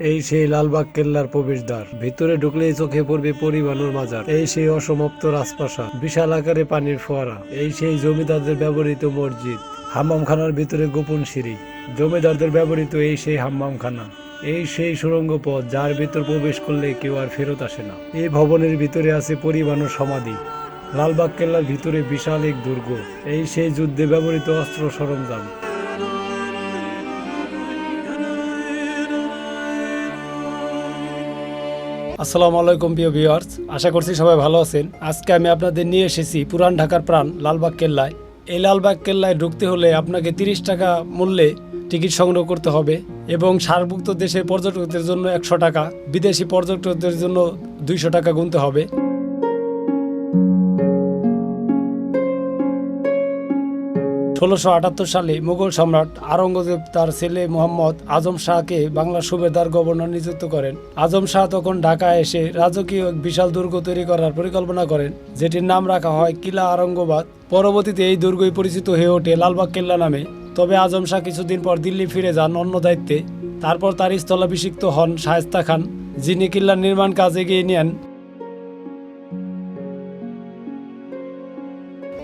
এই সেই লালবাগ কেল্লার প্রবেশদ্বার। ভিতরে ঢুকলেই চোখে পড়বে পরিবানুর মাজার। এই সেই অসমাপ্ত রাজপ্রাসাদ, বিশাল আকারে পানির ফোয়ারা। এই সেই জমিদারদের ব্যবহৃত মসজিদ, হাম্মামখানার ভিতরে গোপন সিঁড়ি। জমিদারদের ব্যবহৃত এই সেই হাম্মামখানা। এই সেই সুড়ঙ্গ পথ, যার ভিতর প্রবেশ করলে কেউ আর ফেরত আসে না। এই ভবনের ভিতরে আছে পরিবানুর সমাধি। লালবাগ কেল্লার ভিতরে বিশাল এক দুর্গ। এই সেই যুদ্ধে ব্যবহৃত অস্ত্র সরঞ্জাম। আসসালামু আলাইকুম, প্রিয় ভিউয়ার্স। আশা করছি সবাই ভালো আছেন। আজকে আমি আপনাদের নিয়ে এসেছি পুরান ঢাকার প্রাণ, লালবাগ কেল্লায়। এই লালবাগ কেল্লায় ঢুকতে হলে আপনাকে তিরিশ টাকা মূল্যে টিকিট সংগ্রহ করতে হবে এবং সারভুক্ত দেশের পর্যটকদের জন্য একশো টাকা, বিদেশি পর্যটকদের জন্য দুইশো টাকা গুনতে হবে। ষোলোশো আটাত্তর সালে মুঘল সম্রাট আওরঙ্গজেব তার ছেলে মোহাম্মদ আজম শাহকে বাংলার সুবেদার গভর্নর নিযুক্ত করেন। আজম শাহ তখন ঢাকায় এসে রাজকীয় এক বিশাল দুর্গ তৈরি করার পরিকল্পনা করেন, যেটির নাম রাখা হয় কিলা আরঙ্গবাদ পরবর্তীতে এই দুর্গই পরিচিত হয়ে ওঠে লালবাগ কেল্লা নামে। তবে আজম শাহ কিছুদিন পর দিল্লি ফিরে যান অন্য দায়িত্বে। তারপর তার স্থলাভিষিক্ত হন শায়েস্তা খান, যিনি কিল্লার নির্মাণ কাজ এগিয়ে নেন।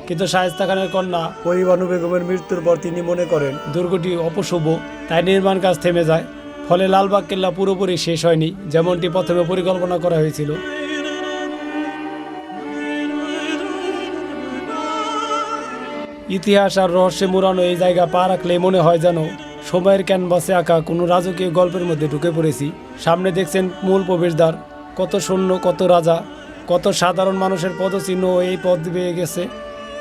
কিন্তু শায়েস্তা খানের কন্যা পরিবানু বেগমের মৃত্যুর পর তিনি মনে করেন দুর্গটি অপশুভ তাই নির্মাণ কাজ থেমে যায়। ফলে লালবাগ কেল্লা পুরোপুরি শেষ হয়নি যেমনটি প্রথমে পরিকল্পনা করা হয়েছিল। ইতিহাস আর রহস্যে মুড়ানো এই জায়গা পা রাখলে মনে হয় যেন সময়ের ক্যানভাসে আঁকা কোনো রাজকীয় গল্পের মধ্যে ঢুকে পড়েছি। সামনে দেখছেন মূল প্রবেশদ্বার কত সৈন্য কত রাজা কত সাধারণ মানুষের পদচিহ্ন এই পথ বেয়ে গেছে।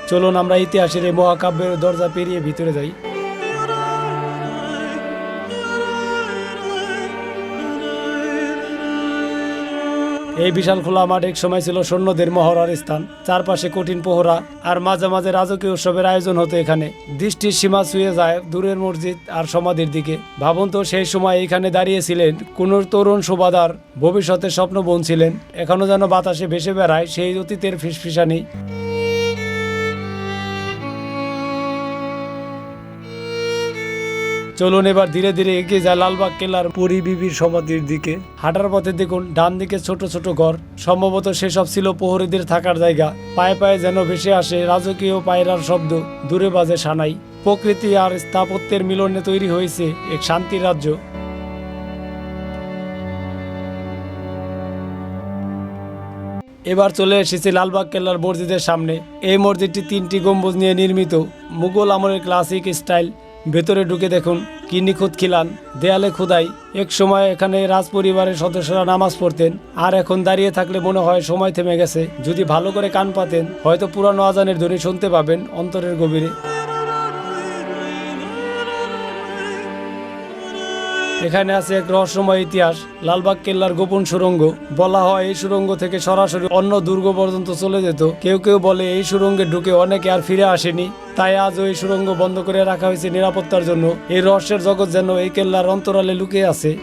চলুন আমরা ইতিহাসের এই মহাকাব্যের দরজা পেরিয়ে ভিতরে যাই। এই বিশাল খোলা মাঠ এক সময় ছিল সৈন্যদের মহড়ার স্থান। চারপাশে কঠিন পোহরা আর মাঝে মাঝে রাজকীয় উৎসবের আয়োজন হতো এখানে। দৃষ্টির সীমা ছুঁয়ে যায় দূরের মসজিদ আর সমাধির দিকে। ভাবুন তো সেই সময় এখানে দাঁড়িয়েছিলেন কোন তরুণ শোভাদার ভবিষ্যতের স্বপ্ন বোন ছিলেন। এখনও যেন বাতাসে ভেসে বেড়ায় সেই অতীতের ফিসফিসানি। চলুন এবার ধীরে ধীরে এগিয়ে যায় লালবাগ কেল্লার পুরী বিবির সমাধির দিকে। হাঁটার পথে দেখুন ডান দিকে ছোট ছোট ঘর। সম্ভবত সেসব ছিল প্রহরীদের থাকার জায়গা। পায়ে পায়ে যেন ভেসে আসে রাজকীয় পায়রার শব্দ। দূরে বাজে সানাই। প্রকৃতি আর স্থাপত্যের মিলনে তৈরি হয়েছে এক শান্তি রাজ্য। এবার চলে এসেছি লালবাগ কেল্লার মসজিদের সামনে। এই মসজিদটি তিনটি গম্বুজ নিয়ে নির্মিত। মুঘল আমলের ক্লাসিক স্টাইল ভেতরে ঢুকে দেখুন, কি নিখুঁত খিলান। দেয়ালে খুদাই এক সময় এখানে রাজ পরিবারের সদস্যরা নামাজ পড়তেন। আর এখন দাঁড়িয়ে থাকলে মনে হয় সময় থেমে গেছে। যদি ভালো করে কান পাতেন, হয়তো পুরানো আজানের ধ্বনি শুনতে পাবেন অন্তরের গভীরে। এখানে আছে এক রহস্যময় ইতিহাস। লালবাগ কেল্লার গোপন সুরঙ্গ। বলা হয় এই সুরঙ্গ থেকে সরাসরি অন্য দুর্গ পর্যন্ত চলে যেত। কেউ কেউ বলে এই সুরঙ্গে ঢুকে অনেকে আর ফিরে আসেনি। তাই আজও এই সুরঙ্গ বন্ধ করে রাখা হয়েছে নিরাপত্তার জন্য। এই রহস্যের জগৎ যেন এই কেল্লার অন্তরালে লুকিয়ে আছে।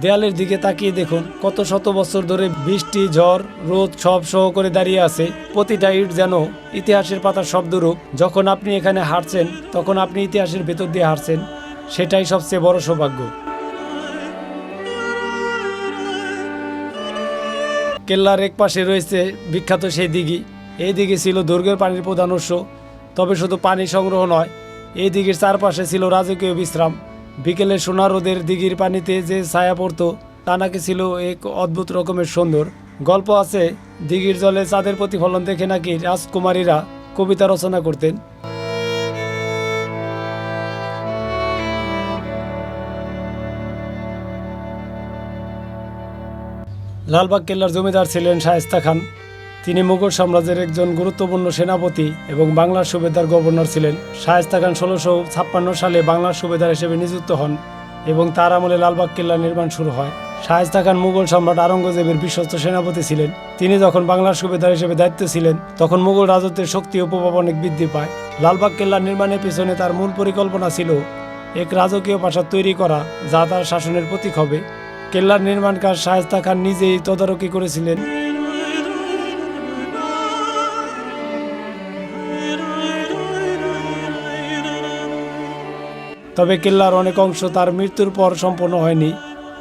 দেয়ালের দিকে তাকিয়ে দেখুন কত শত বছর ধরে বৃষ্টি, ঝড়, রোদ সব সহ করে দাঁড়িয়ে আছে। প্রতিটা ইট যেন ইতিহাসের পাতার শব্দরূপ। যখন আপনি এখানে হাঁটছেন, তখন আপনি ইতিহাসের ভেতর দিয়ে হাঁটছেন। সেটাই সবচেয়ে বড় সৌভাগ্য। কেল্লার এক পাশে রয়েছে বিখ্যাত সেই দিঘি। এই দিঘি ছিল দুর্গের পানির প্রধান উৎস। তবে শুধু পানি সংগ্রহ নয়, এই দিঘির চারপাশে ছিল রাজকীয় বিশ্রাম। বিকেলে সোনা রোদের দিঘির পানিতে যে ছায়া পড়তো, তা নাকি ছিল এক অদ্ভুত রকমের সুন্দর। গল্প আছে, দিঘির জলে চাঁদের প্রতিফলন দেখে নাকি রাজকুমারীরা কবিতা রচনা করতেন। লালবাগ কেল্লার জমিদার ছিলেন শায়েস্তা খান। তিনি মুঘল সাম্রাজ্যের একজন গুরুত্বপূর্ণ সেনাপতি এবং বাংলার সুবেদার গভর্নর ছিলেন। শায়েস্তা খান ষোলোশো ছাপ্পান্ন সালে বাংলার সুবেদার হিসেবে নিযুক্ত হন এবং তার আমলে লালবাগ কেল্লা নির্মাণ শুরু হয়। শায়েস্তা খান মুঘল সম্রাট আওরঙ্গজেবের বিশ্বস্ত সেনাপতি ছিলেন। তিনি যখন বাংলার সুবেদার হিসেবে দায়িত্ব ছিলেন, তখন মুঘল রাজত্বের শক্তি প্রভাব অনেক বৃদ্ধি পায়। লালবাগ কেল্লা নির্মাণের পিছনে তার মূল পরিকল্পনা ছিল এক রাজকীয় প্রাসাদ তৈরি করা, যা তার শাসনের প্রতীক হবে। কেল্লার নির্মাণ কাজ শায়েস্তা খান নিজেই তদারকি করেছিলেন। তবে কেল্লার অনেক অংশ তার মৃত্যুর পর সম্পন্ন হয়নি।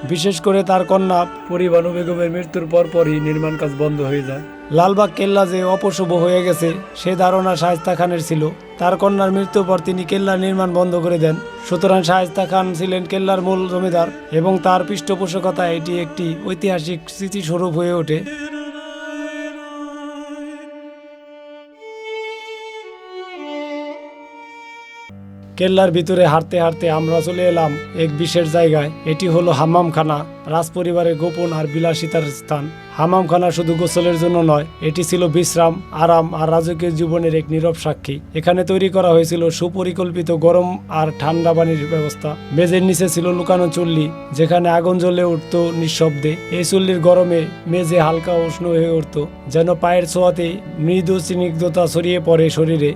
বিশেষ করে তার কন্যা পরিবানু বেগমের মৃত্যুর পরপরই নির্মাণ কাজ বন্ধ হয়ে যায়। লালবাগ কেল্লা যে অপশুভ হয়ে গেছে, সে ধারণা শায়েস্তা খানের ছিল। তার কন্যার মৃত্যুর পর তিনি কেল্লা নির্মাণ বন্ধ করে দেন। সুতরাং শায়েস্তা খান ছিলেন কেল্লার মূল জমিদার এবং তার পৃষ্ঠপোষকতায় এটি একটি ঐতিহাসিক স্মৃতিস্বরূপ হয়ে ওঠে। কেল্লার ভিতরে হাঁটতে হাঁটতে আমরা চলে এলাম এক বিশেষ জায়গায়। এটি হলো হাম্মামখানা, রাজপরিবারের গোপন আর বিলাসিতার স্থান। হামামখানা শুধু গোসলের জন্য নয়, এটি ছিল বিশ্রাম, আরাম আর রাজকীয় জীবনের এক নীরব সাক্ষী। এখানে তৈরি করা হয়েছিল সুপরিকল্পিত গরম আর ঠান্ডা পানির ব্যবস্থা। মেঝের নিচে ছিল লুকানো চুল্লি, যেখানে আগুন জ্বলে উঠত নিঃশব্দে। এই চুল্লির গরমে মেঝে হালকা উষ্ণ হয়ে উঠত, যেন পায়ের ছোঁয়াতে মৃদু স্নিগ্ধতা ছড়িয়ে পড়ে শরীরে।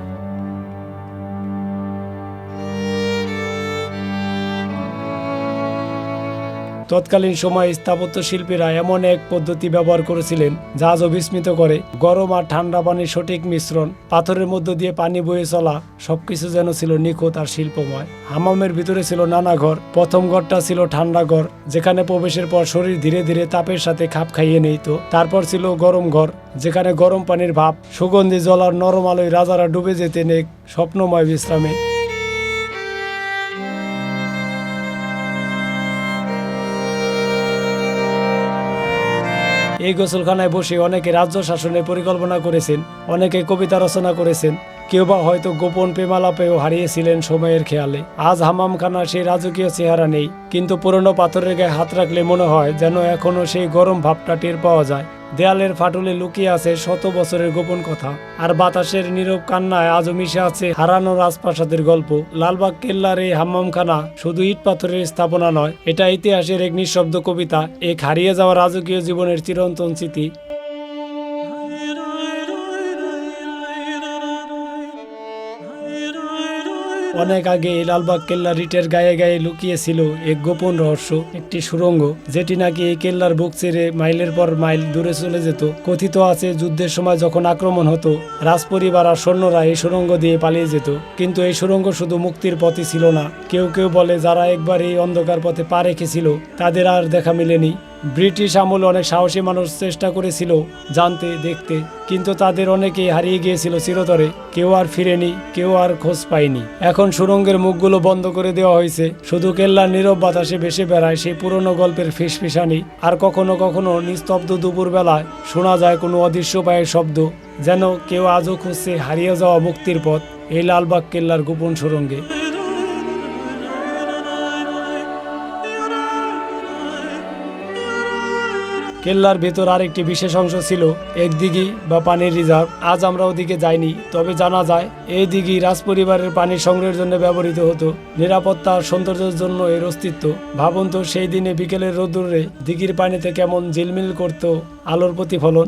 তৎকালীন সময়ে স্থাপত্য শিল্পীরা এমন এক পদ্ধতি ব্যবহার করেছিলেন, যা আজও বিস্মিত করে। গরম আর ঠান্ডা পানির সঠিক মিশ্রণ, পাথরের মধ্য দিয়ে পানি বয়ে চলা, সবকিছু যেন ছিল নিখুঁত আর শিল্পময়। হামামের ভিতরে ছিল নানা ঘর। প্রথম ঘরটা ছিল ঠান্ডা ঘর, যেখানে প্রবেশের পর শরীর ধীরে ধীরে তাপের সাথে খাপ খাইয়ে নিত। তারপর ছিল গরম ঘর, যেখানে গরম পানির ভাব, সুগন্ধি জলার নরম আলোয় রাজারা ডুবে যেতেন এক স্বপ্নময় বিশ্রামে। এই গোসলখানায় বসে অনেকে রাজ্য শাসনের পরিকল্পনা করেছেন, অনেকে কবিতা রচনা করেছেন। কেউ বা হয়তো গোপন প্রেমালাপেও হারিয়েছিলেন সময়ের খেয়ালে। আজ হামামখানা সেই রাজকীয় চেহারা নেই, কিন্তু পুরনো পাথরের গায়ে হাত রাখলে মনে হয় যেন এখনও সেই গরম ভাবটা টের পাওয়া যায়। দেয়ালের ফাটলে লুকিয়ে আছে শত বছরের গোপন কথা। আর বাতাসের নীরব কান্নায় আজও মিশে আছে হারানো রাজপ্রাসাদের গল্প। লালবাগ কেল্লার এই হাম্মামখানা শুধু ইট পাথরের স্থাপনা নয়, এটা ইতিহাসের এক নিঃশব্দ কবিতা। এক হারিয়ে যাওয়া রাজকীয় জীবনের চিরন্তন স্মৃতি। অনেক আগে এই লালবাগ কেল্লা রিটের গায়ে গায়ে লুকিয়েছিল এক গোপন রহস্য, একটি সুড়ঙ্গ যেটি নাকি এই কেল্লার বুক ছেড়ে মাইলের পর মাইল দূরে চলে যেত। কথিত আছে, যুদ্ধের সময় যখন আক্রমণ হতো, রাজপরিবার আর সৈন্যরা এই সুড়ঙ্গ দিয়ে পালিয়ে যেত। কিন্তু এই সুড়ঙ্গ শুধু মুক্তির পথই ছিল না। কেউ কেউ বলে, যারা একবার এই অন্ধকার পথে পা রেখেছিল, তাদের আর দেখা মেলেনি। ব্রিটিশ আমল অনেক সাহসী মানুষ চেষ্টা করেছিল জানতে, দেখতে, কিন্তু তাদের অনেকেই হারিয়ে গিয়েছিল চিরতরে। কেউ আর ফিরেনি, কেউ আর খোঁজ পায়নি। এখন সুরঙ্গের মুখগুলো বন্ধ করে দেওয়া হয়েছে। শুধু কেল্লার নীরব বাতাসে ভেসে বেড়ায় সেই পুরনো গল্পের ফিসফিসানি। আর কখনো কখনো নিস্তব্ধ দুপুর বেলায় শোনা যায় কোনো অদৃশ্য পায়ের শব্দ, যেন কেউ আজও খুঁজছে হারিয়ে যাওয়া মুক্তির পথ, এই লালবাগ কেল্লার গোপন সুরঙ্গে। কেল্লার ভেতর আরেকটি বিশেষ অংশ ছিল এক দিঘি বা পানির রিজার্ভ। আজ আমরা ওদিকে যাইনি, তবে জানা যায় এই দিঘি রাজপরিবারের পানি সংগ্রহের জন্য ব্যবহৃত হতো। নিরাপত্তা সৌন্দর্যের জন্য এর অস্তিত্ব। ভাবুন তো, সেই দিনে বিকেলের রোদ্দুরে দিঘির পানিতে কেমন ঝিলমিল করত আলোর প্রতিফলন।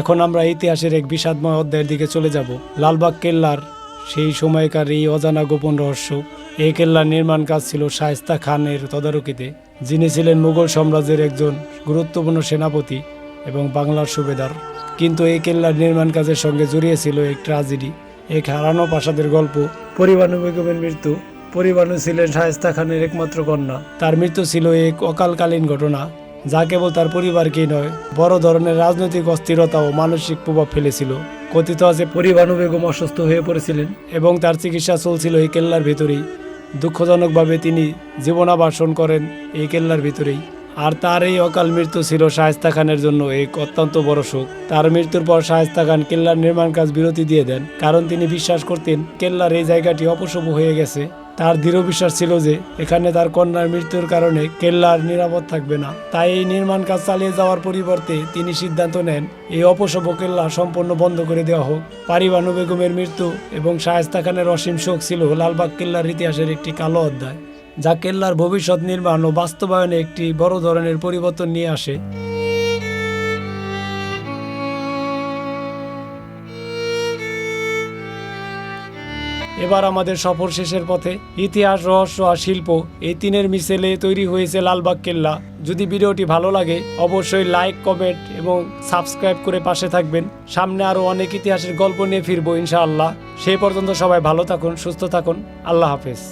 এখন আমরা ইতিহাসের এক বিষাদময় অধ্যায়ের দিকে চলে যাব। লালবাগ কেল্লার সেই সময়কার এই অজানা গোপন রহস্য এই কেল্লার নির্মাণ কাজ ছিল শায়েস্তা খানের তদারকিতে যিনি ছিলেন মুঘল সাম্রাজ্যের একজন গুরুত্বপূর্ণ সেনাপতি এবং বাংলার সুবেদার। কিন্তু এই কেল্লার নির্মাণ কাজের সঙ্গে জড়িয়ে ছিল এক ট্রাজেডি এক হারানো প্রাসাদের গল্প। পরিবানু বেগমের মৃত্যু পরিবানু ছিলেন শায়েস্তা খানের একমাত্র কন্যা। তার মৃত্যু ছিল এক অকালকালীন ঘটনা। যা কেবল তার পরিবারকেই নয়, বড় ধরনের রাজনৈতিক অস্থিরতা ও মানসিক প্রভাব ফেলেছিল। কথিত আছে, পরিবানু বেগম অসুস্থ হয়ে পড়েছিলেন এবং তার চিকিৎসা চলছিল এই কেল্লার ভেতরেই। দুঃখজনকভাবে তিনি জীবনাবাসন করেন এই কেল্লার ভিতরেই। আর তার এই অকাল মৃত্যু ছিল শায়েস্তা খানের জন্য এক অত্যন্ত বড় শোক। তার মৃত্যুর পর শায়েস্তা খান কেল্লার নির্মাণ কাজ বিরতি দিয়ে দেন, কারণ তিনি বিশ্বাস করতেন কেল্লার এই জায়গাটি অপশুভ হয়ে গেছে। তার দৃঢ় বিশ্বাস ছিল যে এখানে তার কন্যার মৃত্যুর কারণে কেল্লার নিরাপদ থাকবে না। তাই এই নির্মাণ কাজ চালিয়ে যাওয়ার পরিবর্তে তিনি সিদ্ধান্ত নেন, এই অপশুভ কেল্লা সম্পূর্ণ বন্ধ করে দেওয়া হোক। পারিবানু বেগমের মৃত্যু এবং শায়েস্তা খানের অসীম শোক ছিল লালবাগ কেল্লার ইতিহাসের একটি কালো অধ্যায়, যা কেল্লার ভবিষ্যৎ নির্মাণ ও বাস্তবায়নে একটি বড় ধরনের পরিবর্তন নিয়ে আসে। এবার আমাদের সফর শেষের পথে ইতিহাস, রহস্য আর শিল্প এই তিনের মিশেলে তৈরি হয়েছে লালবাগ কেল্লা। যদি ভিডিওটি ভালো লাগে, অবশ্যই লাইক, কমেন্ট এবং সাবস্ক্রাইব করে পাশে থাকবেন। সামনে আরও অনেক ইতিহাসের গল্প নিয়ে ফিরবো ইনশাআল্লাহ। সেই পর্যন্ত সবাই ভালো থাকুন, সুস্থ থাকুন। আল্লাহ হাফেজ।